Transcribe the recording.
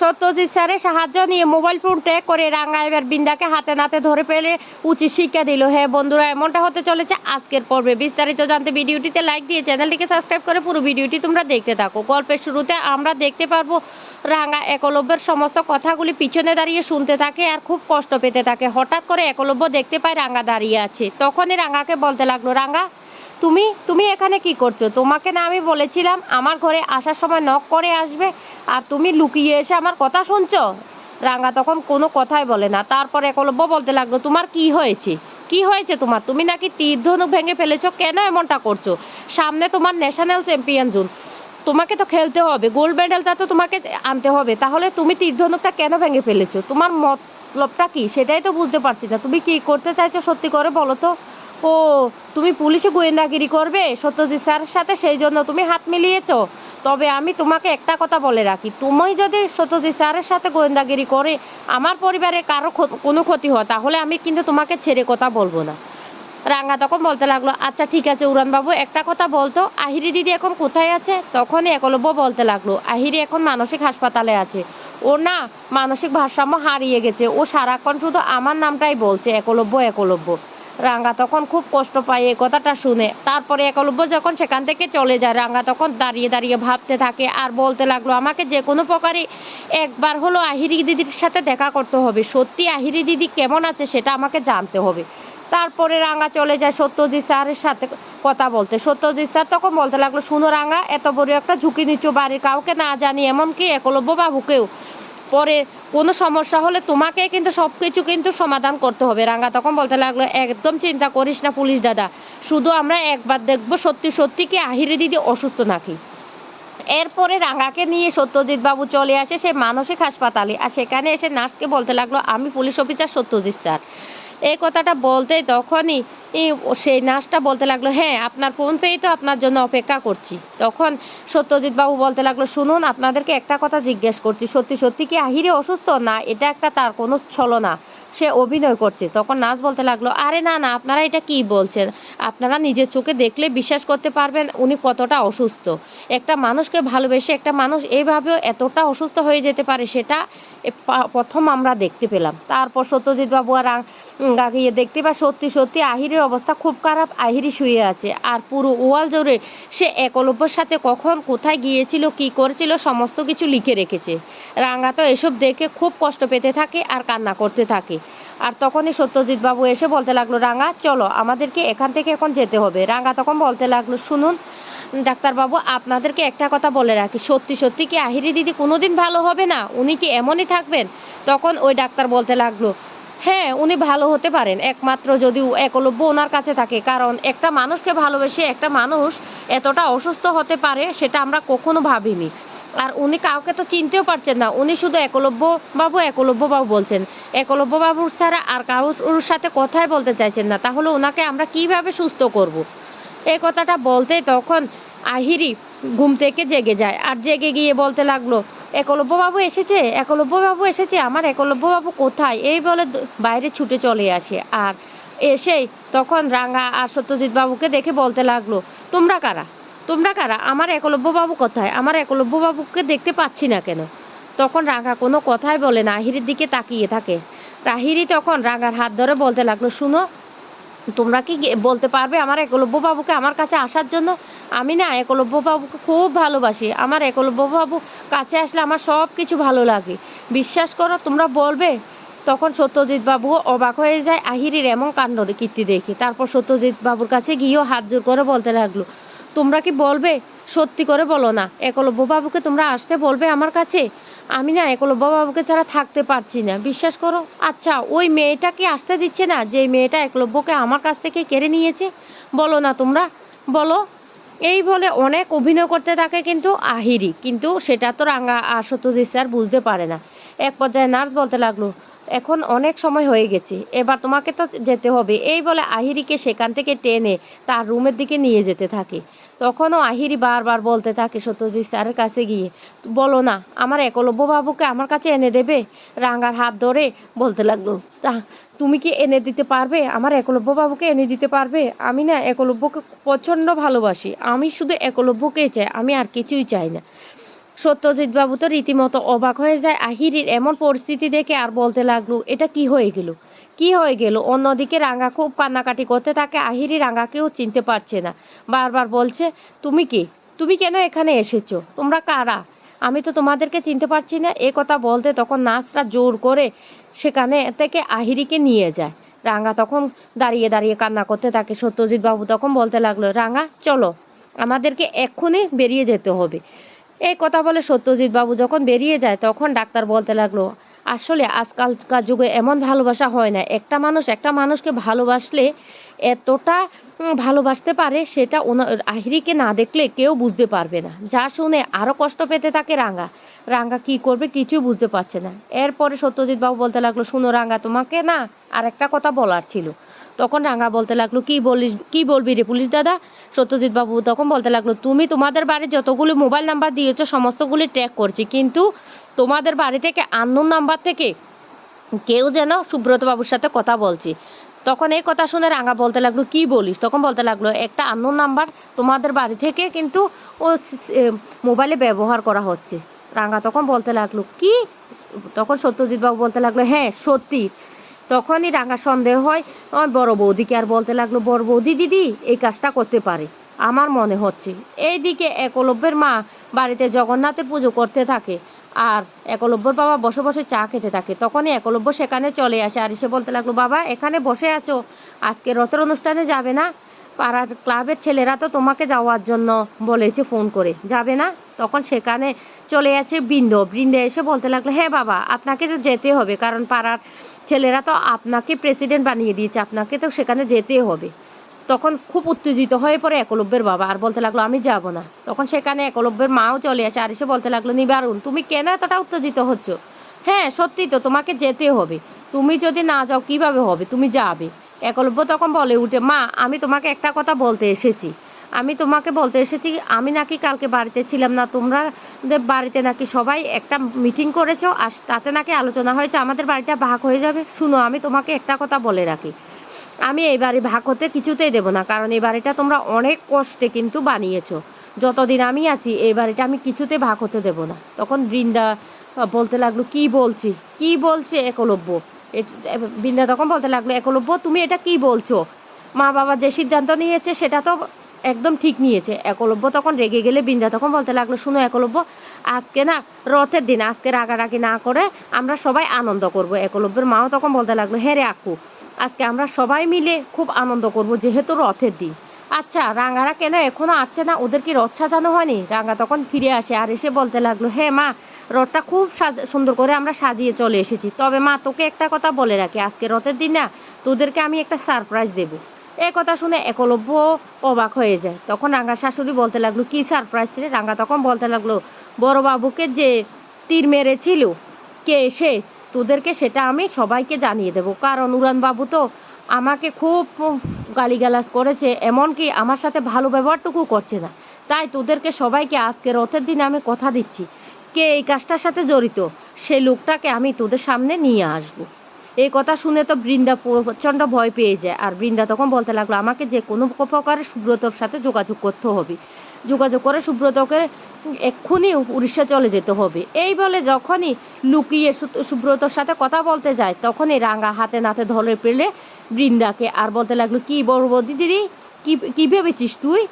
সত্যজিৎ স্যারের সাহায্য নিয়ে মোবাইল ফোন ট্র্যাক করে রাঙা এবার বিন্দাকে হাতে নাতে ধরে পেলে উচিত শিক্ষা দিল। হ্যাঁ বন্ধুরা, এমনটা হতে চলেছে আজকের পর্বে। বিস্তারিত জানতে ভিডিওটিতে লাইক দিয়ে চ্যানেলটিকে সাবস্ক্রাইব করে পুরো ভিডিওটি তোমরা দেখতে থাকো। গল্পের শুরুতে আমরা দেখতে পারব রাঙা একলব্যের সমস্ত কথাগুলি পিছনে দাঁড়িয়ে শুনতে থাকে আর খুব কষ্ট পেতে থাকে। হঠাৎ করে একলব্য দেখতে পায় রাঙা দাঁড়িয়ে আছে। তখনই রাঙাকে বলতে লাগল, রাঙা তুমি তুমি এখানে কি করছ? তোমাকে না আমি বলেছিলাম, আমার ঘরে আসার সময় নক করে আসবে, আর তুমি লুকিয়ে এসে আমার কথা শুনছো? রাঙা তখন কোনো কথাই বলে না। তারপর একলব্য বলতে লাগল, তোমার কি হয়েছে? কি হয়েছে তোমার? তুমি নাকি তীর ভেঙে ফেলেছো? কেন এমনটা করছ? সামনে তোমার ন্যাশনাল চ্যাম্পিয়ন জুন। তোমাকে তো খেলতে হবে গোল্ড মেডেলটা তো তোমাকে আনতে হবে। তাহলে তুমি তীর ধনুকটা কেন ভেঙে ফেলেছো? তোমার মতলবটা কি? সেটাই তো বুঝতে পারছি না। তুমি কি করতে চাইছো সত্যি করে বলো তো? ও, তুমি পুলিশে গোয়েন্দাগিরি করবে? সত্যজিৎ স্যারের সাথে সেই জন্য তুমি হাত মিলিয়েছ। তবে আমি তোমাকে একটা কথা বলে রাখি। তুমি যদি সত্যজিৎ স্যারের সাথে গোয়েন্দাগিরি করে আমার পরিবারের কারও কোনো ক্ষতি হয়, তাহলে আমি কিন্তু তোমাকে ছেড়ে কথা বলব না। রাঙ্গা তখন বলতে লাগল আচ্ছা ঠিক আছে উড়ানবাবু, একটা কথা বলতো। আহিরি দিদি এখন কোথায় আছে? তখনই একলব্য বলতে লাগল, আহিরি এখন মানসিক হাসপাতালে আছে। ও না, মানসিক ভারসাম্য হারিয়ে গেছে। ও সারাক্ষণ শুধু আমার নামটাই বলছে, একলব্য একলব্য। রাঙ্গা তখন খুব কষ্ট পায়, এই কথাটা শুনে। তারপরে একলব্য যখন সেখান থেকে চলে যায়, রাঙ্গা তখন দাঁড়িয়ে দাঁড়িয়ে ভাবতে থাকে আর বলতে লাগল, আমাকে যে কোনো প্রকারে একবার হলো আহিরি দিদির সাথে দেখা করতে হবে। সত্যি আহিরি দিদি কেমন আছে সেটা আমাকে জানতে হবে। তারপরে রাঙা চলে যায় সত্যজিৎ স্যারের সাথে কথা বলতে। সত্যজিৎ স্যার তখন বলতে লাগল, শুনো রাঙা এত বড় একটা ঝুঁকি নিচ্ছ, বাড়ির কাউকে না জানি, এমনকি একলব্য বাবুকেও। পরে কোনো সমস্যা হলে তোমাকে কিন্তু সব কিছু কিন্তু সমাধান করতে হবে। রাঙা তখন বলতে লাগল, একদম চিন্তা করিস না পুলিশ দাদা, শুধু আমরা একবার দেখব সত্যি সত্যি কি আহিরি দিদি অসুস্থ নাকি? এরপরে রাঙাকে নিয়ে সত্যজিৎ বাবু চলে আসে সে মানসিক হাসপাতালে আর সেখানে এসে নার্সকে বলতে লাগল, আমি পুলিশ অফিসার সত্যজিৎ স্যার। এই কথাটা বলতেই তখনই ই সেই নার্সটা বলতে লাগল হ্যাঁ আপনার ফোন পেয়েই তো আপনার জন্য অপেক্ষা করছি। তখন সত্যজিৎ বাবু বলতে লাগল, শুনুন, আপনাদেরকে একটা কথা জিজ্ঞেস করছি। সত্যি সত্যি কি আহিরে অসুস্থ? না, এটা একটা তার কোনো ছলনা। সে অভিনয় করছে। তখন নার্স বলতে লাগল, আরে না না, আপনারা এটা কি বলছেন? আপনারা নিজের চোখে দেখলে বিশ্বাস করতে পারবেন উনি কতটা অসুস্থ। একটা মানুষকে ভালোবেসে একটা মানুষ এইভাবেও এতটা অসুস্থ হয়ে যেতে পারে সেটা প্রথম আমরা দেখতে পেলাম। তারপর সত্যজিৎ বাবু আর গাগিয়ে গিয়ে দেখতে পাই, সত্যি সত্যি আহিরের অবস্থা খুব খারাপ আহিরি শুয়ে আছে। আর পুরো ওয়াল জোরে সে একলব্যর সাথে কখন কোথায় গিয়েছিল, কি করেছিল, সমস্ত কিছু লিখে রেখেছে। রাঙ্গা তো এসব দেখে খুব কষ্ট পেতে থাকে আর কান্না করতে থাকে। আর তখনই সত্যজিৎ বাবু এসে বলতে লাগল, রাঙা, চলো, আমাদেরকে এখান থেকে এখন যেতে হবে। রাঙা তখন বলতে লাগল, শুনুন, ডাক্তারবাবু, আপনাদেরকে একটা কথা বলে রাখি। সত্যি সত্যি কি আহিরি দিদি কোনোদিন ভালো হবে না? উনি কি এমনই থাকবেন? তখন ওই ডাক্তার বলতে লাগল হ্যাঁ উনি ভালো হতে পারেন। একমাত্র যদি একলব্য ওনার কাছে থাকে। কারণ একটা মানুষকে ভালোবেসে একটা মানুষ এতটা অসুস্থ হতে পারে সেটা আমরা কখনো ভাবিনি। আর উনি কাউকে তো চিনতেও পারছেন না। উনি শুধু একলব্য বাবু একলব্য বাবু বলছেন। একলব্য বাবুর ছাড়া আর কারোর সাথে কথাই বলতে চাইছেন না। তাহলে ওনাকে আমরা কীভাবে সুস্থ করব। এই কথাটা বলতে তখন আহিরি ঘুম থেকে জেগে যায়। আর জেগে গিয়ে বলতে লাগল, একলব্য বাবু এসেছে? একলব্য বাবু এসেছে? আমার একলব্য বাবু কোথায়? এই বলে বাইরে ছুটে চলে আসে। আর এসেই তখন রাঙা আর সত্যজিৎ বাবুকে দেখে বলতে লাগল, তোমরা কারা? তোমরা কারা? আমার একলব্য বাবু কোথায়? আমার একলব্য বাবুকে দেখতে পাচ্ছি না কেন? তখন রাঙা কোনো কথাই বলে না আহিরির দিকে তাকিয়ে থাকে। রাহিরি তখন রাঙার হাত ধরে বলতে লাগল, শুনো, তোমরা কি বলতে পারবে আমার একলব্য বাবুকে আমার কাছে আসার জন্য? আমি না একলব্য বাবুকে খুব ভালোবাসি। আমার একলব্য বাবু কাছে আসলে আমার সব কিছু ভালো লাগে। বিশ্বাস করো, তোমরা বলবে? তখন সত্যজিৎ বাবু অবাক হয়ে যায় আহিরির এমন কাণ্ড কীর্তি দেখে। তারপর সত্যজিৎ বাবুর কাছে গিয়েও হাত জোর করে বলতে লাগল তোমরা কি বলবে? সত্যি করে বলো না। একলব্য বাবুকে তোমরা আসতে বলবে আমার কাছে? আমি না একলব্য বাবুকে ছাড়া থাকতে পারছি না। বিশ্বাস করো? আচ্ছা ওই মেয়েটা কি আসতে দিচ্ছে না? যে মেয়েটা একলব্যকে আমার কাছ থেকে কেড়ে নিয়েছে? বলো না তোমরা। বলো। এই বলে অনেক অভিনয় করতে থাকে কিন্তু আহিরি। কিন্তু সেটা তো রাঙা সত্যজিৎ স্যার বুঝতে পারে না। এক পর্যায়ে নার্স বলতে লাগল, এখন অনেক সময় হয়ে গেছে, এবার তোমাকে তো যেতে হবে। এই বলে আহিরিকে সেখান থেকে টেনে তার রুমের দিকে নিয়ে যেতে থাকে। তখনও আহিরি বারবার বলতে থাকে সত্যজিৎ স্যারের কাছে গিয়ে, বলো না, আমার একলব্য বাবুকে আমার কাছে এনে দেবে? রাঙ্গার হাত ধরে বলতে লাগল তুমি কি এনে দিতে পারবে? আমার একলব্য বাবুকে এনে দিতে পারবে? আমি না একলব্যকে প্রচণ্ড ভালোবাসি। আমি শুধু একলব্যকেই চাই, আমি আর কিছুই চাই না। সত্যজিৎ বাবু তো রীতিমতো অবাক হয়ে যায়। আহিরির এমন পরিস্থিতি দেখে আর বলতে লাগল, এটা কি হয়ে গেল? কি হয়ে গেল? অন্যদিকে রাঙ্গা খুব কান্নাকাটি করতে থাকে আহিরি রাঙ্গাকেও চিনতে পারছে না। বারবার বলছে, তুমি কি? তুমি কেন এখানে এসেছ? তোমরা কারা? আমি তো তোমাদেরকে চিনতে পারছি না। এ কথা বলতে তখন নার্সরা জোর করে সেখানে থেকে আহিরিকে নিয়ে যায়। রাঙ্গা তখন দাঁড়িয়ে দাঁড়িয়ে কান্না করতে থাকে। সত্যজিৎ বাবু তখন বলতে লাগল রাঙ্গা চলো। আমাদেরকে এক্ষুনি বেরিয়ে যেতে হবে। এই কথা বলে সত্যজিৎ বাবু যখন বেরিয়ে যায়, তখন ডাক্তার বলতে লাগল, আসলে আজকালকার যুগে এমন ভালোবাসা হয় না। একটা মানুষ, একটা মানুষকে ভালোবাসলে এতটা ভালোবাসতে পারে, সেটা ওনা, আহিরিকে না দেখলে কেউ বুঝতে পারবে না। যা শুনে আরও কষ্ট পেতে থাকে রাঙ্গা রাঙ্গা কি করবে কিছুই বুঝতে পারছে না। এরপরে সত্যজিৎ বাবু বলতে লাগল, শুনো রাঙ্গা তোমাকে না আর একটা কথা বলার ছিল। তখন রাঙা বলতে লাগল, কি বলিস, কি বলবি রে পুলিশ দাদা? সত্যজিৎ বাবু তখন বলতে লাগল, তুমি তোমাদের বাড়ির যতগুলো মোবাইল নাম্বার দিয়েছ, সমস্তগুলি ট্র্যাক করছি, কিন্তু তোমাদের বাড়ি থেকে আননোন নাম্বার থেকে কেউ যেন সুব্রত বাবুর সাথে কথা বলছি। তখন এই কথা শুনে রাঙা বলতে লাগল, কি বলিস? তখন বলতে লাগল, একটা আননোন নাম্বার তোমাদের বাড়ি থেকে কিন্তু ও মোবাইলে ব্যবহার করা হচ্ছে। রাঙা তখন বলতে লাগল, কি? তখন সত্যজিৎ বাবু বলতে লাগল হ্যাঁ সত্যি। তখনই রাঙা সন্দেহ হয়, আমার বড় বৌদিকে আর বলতে লাগল, বড় বৌদি দিদি, এই কাজটা করতে পারে। আমার মনে হচ্ছে, এইদিকে একলব্যের মা বাড়িতে জগন্নাথের পুজো করতে থাকে আর একলব্যর বাবা বসে বসে চা খেতে থাকে। তখনই একলব্য সেখানে চলে আসে আর এসে বলতে লাগল, বাবা, এখানে বসে আছো? আজকে রথের অনুষ্ঠানে যাবে না? পাড়ার ক্লাবের ছেলেরা তো তোমাকে যাওয়ার জন্য বলেছে ফোন করে। যাবে না? তখন সেখানে চলে আছে বৃন্দ। বৃন্দে এসে বলতে লাগল হ্যাঁ বাবা, আপনাকে তো যেতে হবে, কারণ পাড়ার ছেলেরা তো আপনাকে প্রেসিডেন্ট বানিয়ে দিয়েছে, আপনাকে তো সেখানে যেতে হবে। তখন খুব উত্তেজিত হয়ে পড়ে একলব্যের বাবা আর বলতে লাগল, আমি যাব না। তখন সেখানে একলব্যের মাও চলে আসে আর এসে বলতে লাগল নিবারুন তুমি কেন এতটা উত্তেজিত হচ্ছ? হ্যাঁ সত্যি তো তোমাকে যেতে হবে। তুমি যদি না যাও, কীভাবে হবে? তুমি যাবে। একলব্য তখন বলে, উঠে, মা, আমি তোমাকে একটা কথা বলতে এসেছি। আমি তোমাকে বলতে এসেছি, আমি নাকি কালকে বাড়িতে ছিলাম না তোমরা বাড়িতে নাকি সবাই একটা মিটিং করেছ, আর তাতে নাকি আলোচনা হয়েছে, আমাদের বাড়িটা ভাগ হয়ে যাবে। শুনো, আমি তোমাকে একটা কথা বলে রাখি। আমি এই বাড়ি ভাগ হতে কিছুতেই দেবো না, কারণ এই বাড়িটা তোমরা অনেক কষ্টে কিন্তু বানিয়েছো। যতদিন আমি আছি, এই বাড়িটা আমি কিছুতে ভাগ হতে দেবো না। তখন বৃন্দা বলতে লাগল, কি বলছি? কি বলছে একলব্য? বৃন্দা তখন বলতে লাগল, একলব্য, তুমি এটা কি বলছো? মা বাবা যে সিদ্ধান্ত নিয়েছে, সেটা তো একদম ঠিক নিয়েছে। একলব্য তখন রেগে গেলে বৃন্দা তখন বলতে লাগল, শুনো একলব্য, আজকে না রথের দিন, আজকে রাগারাগি না করে আমরা সবাই আনন্দ করব। একলব্যের মাও তখন বলতে লাগল হ্যাঁ রে আকু আজকে আমরা সবাই মিলে খুব আনন্দ করব, যেহেতু রথের দিন। আচ্ছা রাঙারা কেন এখনও আসছে না? ওদের কি রথ সাজানো হয়নি? রাঙা তখন ফিরে আসে আর এসে বলতে লাগল হ্যাঁ মা রথটা খুব সুন্দর করে আমরা সাজিয়ে চলে এসেছি। তবে মা, তোকে একটা কথা বলে রাখি, আজকে রথের দিন না, তোদেরকে আমি একটা সারপ্রাইজ দেবো। এই কথা শুনে একলব্য অবাক হয়ে যায়। তখন রাঙ্গা শাশুড়ি বলতে লাগল, কি সারপ্রাইজ রে? রাঙ্গা তখন বলতে লাগল, বড় বাবুকে যে তীর মেরেছিল, কে এসে তোদেরকে সেটা আমি সবাইকে জানিয়ে দেবো। কারণ উড়ান বাবু তো আমাকে খুব গালিগালাজ করেছে, এমনকি আমার সাথে ভালো ব্যবহারটুকু করছে না। তাই তোদেরকে সবাইকে আজকে রথের দিনে আমি কথা দিচ্ছি। কে এই কাজটার সাথে জড়িত। সেই লোকটাকে আমি তোদের সামনে নিয়ে আসব। এই কথা শুনে তো বৃন্দা প্রচণ্ড ভয় পেয়ে যায়। আর বৃন্দা তখন বলতে লাগল, আমাকে যে কোনো প্রকারে সুব্রতর সাথে যোগাযোগ করতে হবে। যোগাযোগ করে সুব্রতকে এক্ষুনি উড়িষ্যা চলে যেতে হবে। এই বলে যখনই লুকিয়ে সুব্রতর সাথে কথা বলতে যায়, তখনই রাঙা হাতে নাতে ধরে পেলে বৃন্দাকে। আর বলতে লাগল, কি বলব দিদি? কি, কী ভেবেছিস তুই?